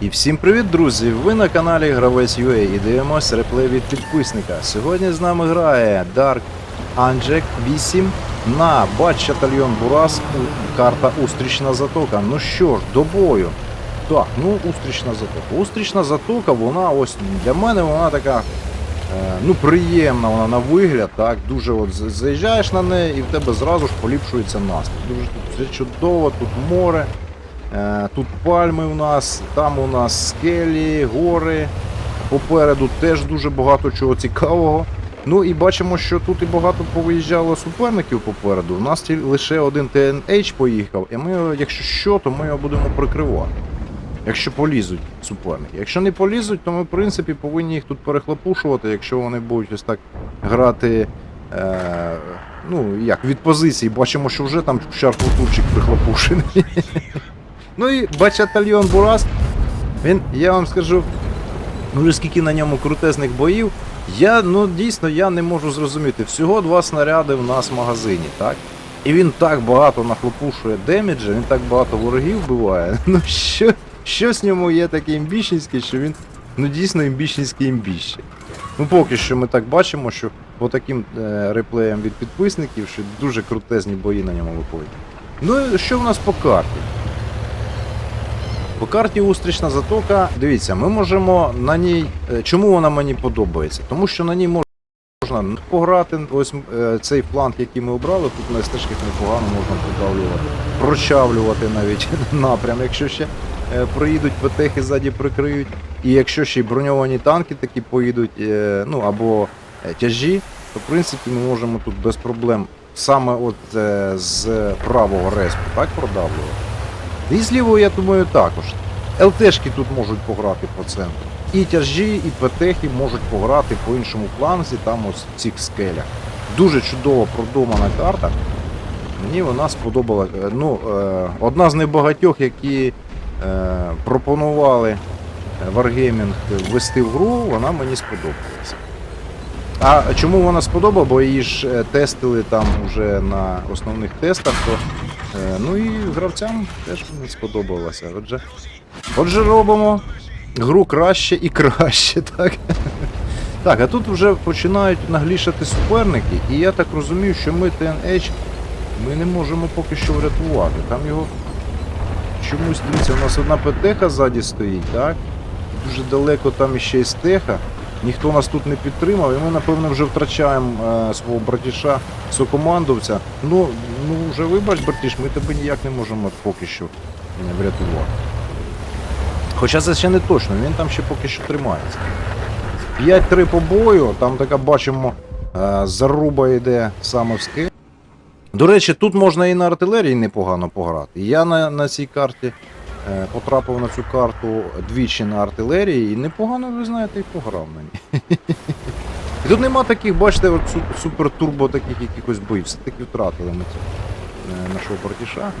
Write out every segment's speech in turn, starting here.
І всім привіт, друзі! Ви на каналі Гравець UA і дивимося реплей від підписника. Сьогодні з нами грає Dark Anjek 8 на Батч Батальйон Бурас, карта Устрічна затока. Ну що ж, до бою. Так, ну Устрічна затока. Устрічна затока, вона ось для мене вона така. е, Ну, приємна вона на вигляд, так, дуже от заїжджаєш на неї і в тебе зразу ж поліпшується настрій. Дуже тут чудово, тут море, Е, Тут пальми у нас, там у нас скелі, гори. Попереду теж дуже багато чого цікавого. Ну і бачимо, що тут і багато повиїжджало суперників попереду. У нас лише один TNH поїхав, і ми, якщо що, то ми його будемо прикривати. Якщо полізуть суперники. Якщо не полізуть, то ми, в принципі, повинні їх тут перехлопушувати, якщо вони будуть ось так грати. Е, ну, як, від позиції. Бачимо, що вже там шарфутурчик прихлопушений. Ну і бачатальйон Бурас, він, я вам скажу, вже скільки на ньому крутезних боїв, я ну дійсно я не можу зрозуміти. Всього два снаряди в нас в магазині, так? І він так багато нахлопушує деміджа, він так багато ворогів вбиває. Ну що, щось в ньому є таке імбіщенське, що він ну дійсно імбіщенський імбіще. Ну поки що ми так бачимо, що по таким е, реплеям від підписників, що дуже крутезні бої на ньому виходять. Ну що в нас по карті? По карті Устрічна затока, дивіться, ми можемо на ній. е, Чому вона мені подобається? Тому що на ній можна пограти. Ось е, цей фланг, який ми обрали, тут на стежках непогано можна продавлювати, прочавлювати навіть напрям, якщо ще е, приїдуть ПТХи ззаді прикриють. І якщо ще й броньовані танки такі поїдуть, ну або тяжі, то в принципі ми можемо тут без проблем саме от з правого респу так продавлювати. І з лівого, я думаю, також. ЛТшки тут можуть пограти по центру. І тяжі, і ПТХи можуть пограти по іншому фланзі, там ось в цих скелях. Дуже чудово продумана карта. Мені вона сподобалася. Ну, е, одна з небагатьох, які е, пропонували Wargaming ввести в гру, вона мені сподобалася. А чому вона сподобала? Бо її ж е, тестили там вже на основних тестах, то Е, Ну і гравцям теж сподобалося. Отже, отже, робимо гру краще і краще, так? Так, а тут вже починають наглішати суперники, і я так розумію, що ми TNH ми не можемо поки що врятувати. Там його чомусь, дивіться, у нас одна ПТХ ззаді стоїть, так? Дуже далеко там іще й стеха. Ніхто нас тут не підтримав, і ми, напевно, вже втрачаємо е, свого братіша, сокомандовця. Ну, ну вже вибач, братіш, ми тебе ніяк не можемо поки що е, врятувати. Хоча це ще не точно, він там ще поки що тримається. 5-3 по бою, там така бачимо, е, заруба йде саме в скелі. До речі, тут можна і на артилерії непогано пограти. Я на, на цій карті потрапив на цю карту двічі на артилерії і непогано, ви знаєте, і пограв ній. І тут нема таких, бачите, супер-турбо таких якихось боїв. Все-таки втратили ми це, е, нашого братіша.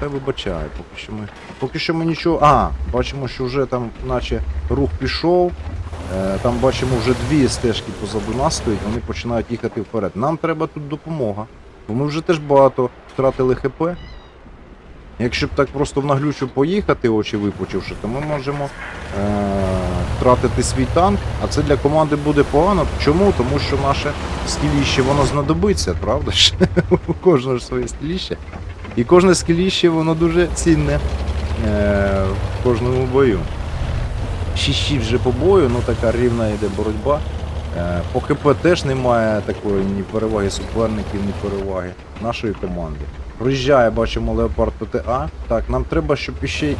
Та вибачаю, поки що ми. Поки що ми нічого. А, бачимо, що вже там, наче рух пішов. Е, Там бачимо вже дві стежки позаду нас стоять, вони починають їхати вперед. Нам треба тут допомога. Бо ми вже теж багато втратили ХП. Якщо б так просто в наглючу поїхати, очі випучивши, то ми можемо е- втратити свій танк, а це для команди буде погано. Чому? Тому що наше скіліще воно знадобиться, правда? У кожного ж своє скіліще. І кожне скіліще воно дуже цінне е- в кожному бою. 6-6 вже по бою, ну така рівна йде боротьба. Е, По ХП теж немає такої ні переваги суперників, ні переваги нашої команди. Проїжджає, бачимо Леопард ПТА. Так, нам треба, щоб іще.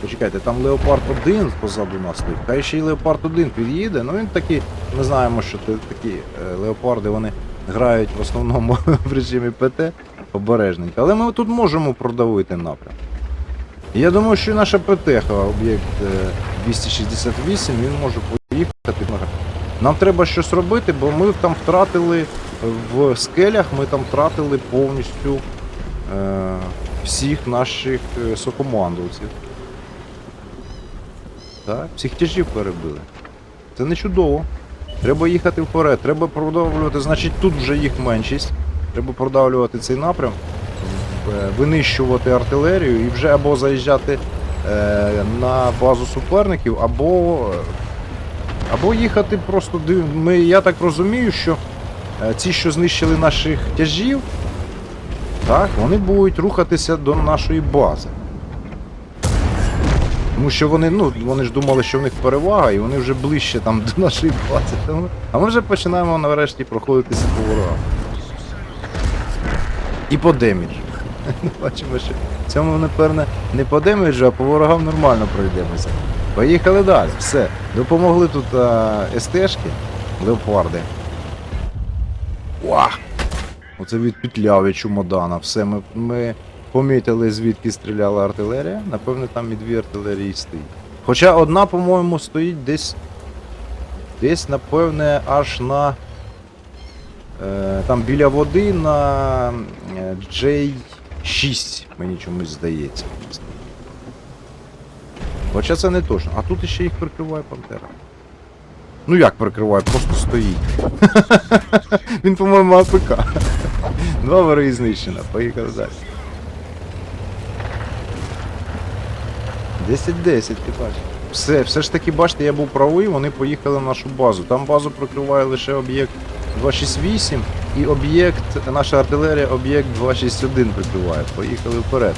Почекайте, там Леопард 1 позаду нас стоїть. Хай ще й Леопард 1 під'їде. Ну він такий, ми знаємо, що такі е, леопарди вони грають в основному в режимі ПТ обережненько. Але ми тут можемо продавити напрям. Я думаю, що і наша ПТХ, об'єкт е, 268, він може поїхати. Нам треба щось робити, бо ми там втратили в скелях, ми там втратили повністю е, всіх наших е, сокомандовців. Так, всіх тяжів перебили. Це не чудово. Треба їхати вперед, треба продавлювати, значить тут вже їх меншість. Треба продавлювати цей напрям, е, винищувати артилерію і вже або заїжджати е, на базу суперників, або, або їхати просто. Ми, Я так розумію, що е, ці, що знищили наших тяжів, так, вони будуть рухатися до нашої бази. Тому що вони, ну, вони ж думали, що в них перевага, і вони вже ближче там до нашої бази. А ми вже починаємо нарешті проходитися по ворогам. І по деміджу. Бачимо, що в цьому, напевне, не по деміджу, а по ворогам нормально пройдемося. Поїхали далі. Все. Допомогли тут а, СТшки, леопарди. Уах! Оце від чумодана. Все, ми, ми помітили, звідки стріляла артилерія. Напевне, там і дві артилерії стоїть. Хоча одна, по-моєму, стоїть десь. Десь, напевне, аж на. Е, там біля води на е, J6, мені чомусь здається. Хоча це не точно. А тут ще їх прикриває Пантера. Ну як прикриває, просто стоїть. Він, по-моєму, АПК. Два вороги знищено. Поїхали далі. 10-10, ти бачиш. Все, все ж таки, бачите, я був правий, вони поїхали в нашу базу. Там базу прикриває лише об'єкт 268 і об'єкт, наша артилерія, об'єкт 261 прикриває. Поїхали вперед.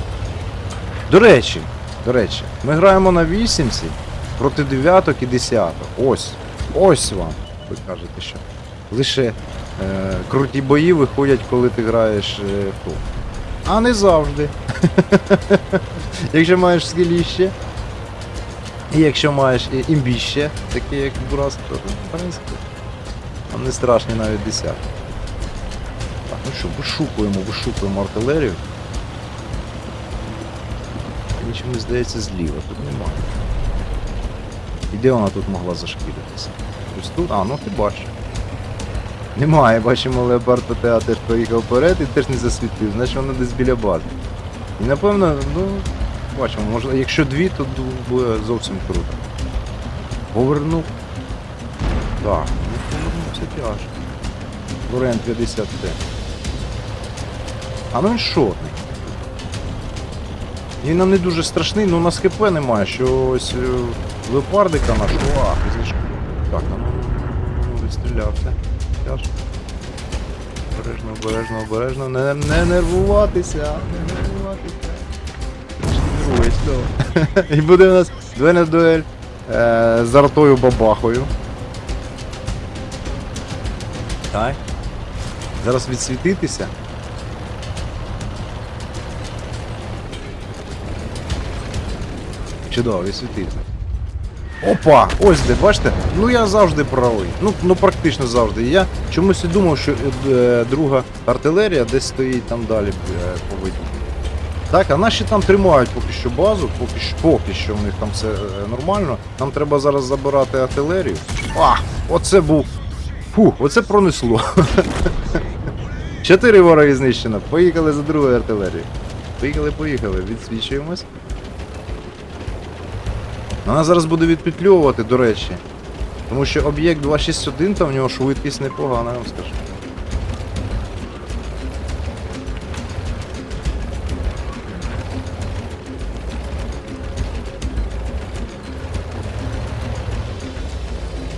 До речі, до речі, ми граємо на вісімці проти дев'яток і десяток. Ось. Ось вам. Ви кажете, що. Лише е, круті бої виходять, коли ти граєш е, в ту. А не завжди. Якщо маєш скеліще, і якщо маєш імбіще, таке як Бурас, то в принципі, там не страшні навіть десятки. Так, ну що, вишукуємо, вишукуємо артилерію. Мені чомусь здається зліва, тут немає. І де вона тут могла зашкіритися? Ось тут? А, ну ти бачиш. Немає, бачимо, Леопард ПТА теж поїхав вперед і теж не засвітив, значить вона десь біля бази. І напевно, ну, бачимо, може, якщо дві, то буде зовсім круто. Повернув. Так, ну повернувся тяж. Лорен 50 т А ну він шотний. Він нам не дуже страшний, але у нас ХП немає, що ось е, леопардика нашого, а, знижку. Так, ну, ну, відстрілявся. Тяж. Обережно, обережно, обережно. Не, не нервуватися, не нервуватися. І буде у нас дуель на дуель е, з артою бабахою. Так. Зараз відсвітитися. Чудово, відсвітився. Опа! Ось де, бачите? Ну я завжди правий. Ну, ну практично завжди. Я чомусь і думав, що е, е, друга артилерія десь стоїть там далі е, по виді. Так, а наші там тримають поки що базу, поки що, поки що в них там все е, нормально. Нам треба зараз забирати артилерію. А! Оце був. Фу, оце пронесло. Чотири вороги знищено. Поїхали за другою артилерією. Поїхали, поїхали, відсвічуємось. Вона зараз буде відпетльовувати, до речі. Тому що об'єкт 261 там в нього швидкість непогана, я вам скажу.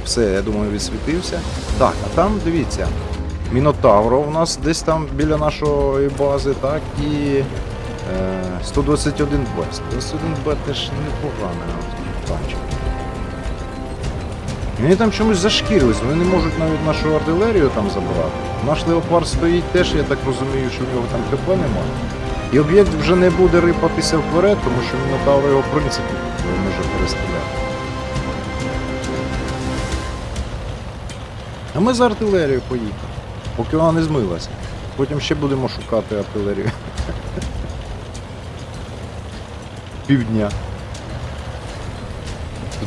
Все, я думаю, відсвітився. Так, а там дивіться. Мінотавро у нас десь там біля нашої бази, так, і е, 121 Б. 121 Б теж непоганий танчик. Вони там чомусь зашкірились, вони не можуть навіть нашу артилерію там забрати. Наш леопард стоїть теж, я так розумію, що в нього там КП немає. І об'єкт вже не буде рипатися вперед, тому що Мінотавр його в принципі може перестріляти. А ми за артилерією поїхали, поки вона не змилася. Потім ще будемо шукати артилерію. Півдня.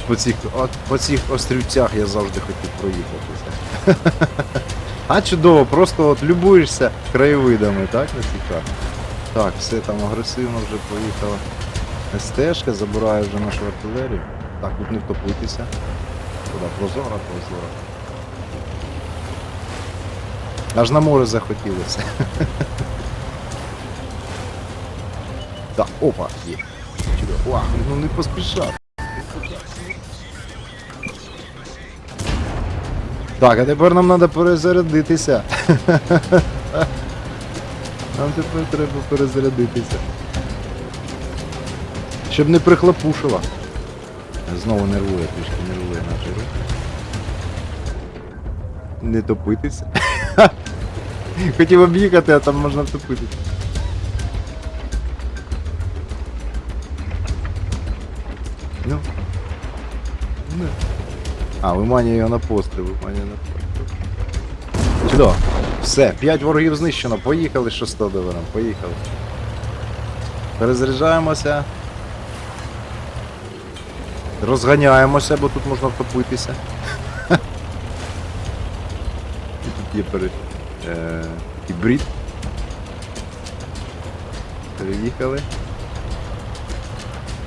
По цих, от, по цих острівцях я завжди хотів проїхатися. А чудово, просто от любуєшся краєвидами, так, на цій? Так, все там агресивно вже поїхала. СТшка забирає вже нашу артилерію. Так, тут не втопитися. Куди? Прозора, прозора. Аж на море захотілося. Так, опа, є. Чудово. Ва, ну не поспішав. Так, а тепер нам треба перезарядитися. Нам тепер треба перезарядитися. Щоб не прихлопушила. Знову нервує, трішки нервує наша рух. Не топитися. Хотів об'їхати, а там можна втопитися. Ну. Ну. А, виманює його на постріл, виманює на постріл. Чудово. Все, 5 ворогів знищено. Поїхали 600 довером, поїхали. Перезаряджаємося. Розганяємося, бо тут можна втопитися. І тут є пере... е... гібрид. Переїхали.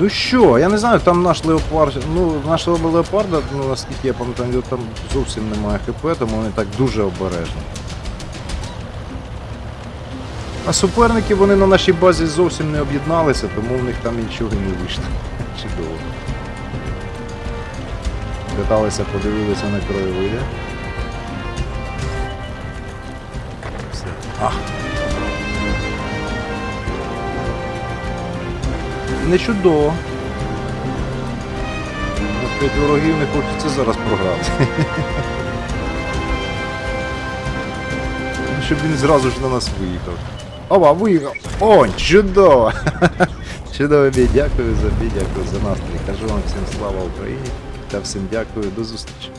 Ну що, я не знаю, там наш леопард, ну наш леопарда, ну наскільки я пам'ятаю, там зовсім немає хп, тому вони так дуже обережні. А суперники вони на нашій базі зовсім не об'єдналися, тому в них там нічого не вийшло. Чудово. Каталися, подивилися на краєвиди. Все. Ах. Не чудово. На п'ять ворогів не хочеться зараз програти. Щоб він зразу ж на нас виїхав. Ова, виїхав! О, чудово! Чудово, бій, дякую за бій, дякую за настрій. Кажу вам всім слава Україні та всім дякую, до зустрічі.